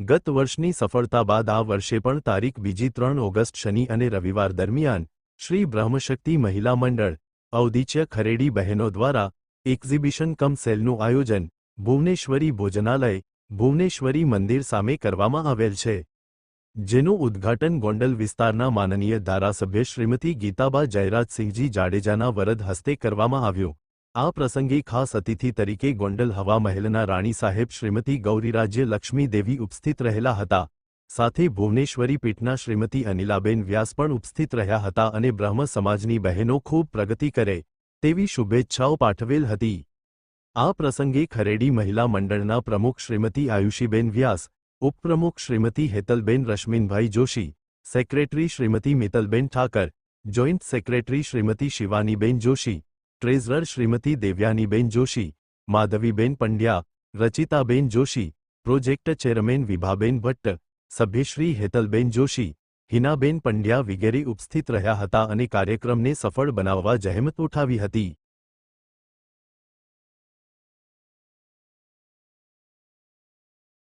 ગત વર્ષની સફળતા બાદ આ વર્ષે પણ તારીખ બીજી ત્રણ ઓગસ્ટ શનિ અને રવિવાર દરમિયાન શ્રી બ્રહ્મશક્તિ મહિલા મંડળ ઔદિચ્ય ખરેડી બહેનો દ્વારા એક્ઝિબિશન કમ સેલનું આયોજન ભુવનેશ્વરી ભોજનાલય, ભુવનેશ્વરી મંદિર સામે કરવામાં આવેલ છે. જેનું ઉદ્ઘાટન ગોંડલ વિસ્તારના માનનીય ધારાસભ્ય શ્રીમતી ગીતાબા જયરાજસિંહજી જાડેજાના વરદ હસ્તે કરવામાં આવ્યું. આ પ્રસંગે ખાસ અતિથિ તરીકે ગોંડલ હવા મહેલના રાણી સાહેબ શ્રીમતી ગૌરીરાજ્ય લક્ષ્મી દેવી ઉપસ્થિત રહેલા હતા. સાથે ભુવનેશ્વરી પીઠના શ્રીમતી અનિલાબેન વ્યાસ પણ ઉપસ્થિત રહ્યા હતા અને બ્રહ્મ સમાજની બહેનો ખૂબ પ્રગતિ કરે, તેવી શુભેચ્છાઓ પાઠવેલ હતી. આ પ્રસંગે ખરેડી મહિલા મંડળના પ્રમુખ શ્રીમતી આયુષીબેન વ્યાસ, ઉપપ્રમુખ Shrimati Hetalben Rashminbhai Joshi, secretary Shrimati Mitalben Thakar, joint secretary Shrimati Shivaniben Joshi treasurer Shrimati Devyaniben Joshi, Madhaviben Pandya, Rachitaben Joshi, project chairman Vibhaben Bhatt, સભ્યશ્રી Hetalben Joshi, Hinaben Pandya વિગેરે ઉપસ્થિત રહ્યા હતા અને કાર્યક્રમને સફળ બનાવવા જહેમત ઉઠાવી હતી.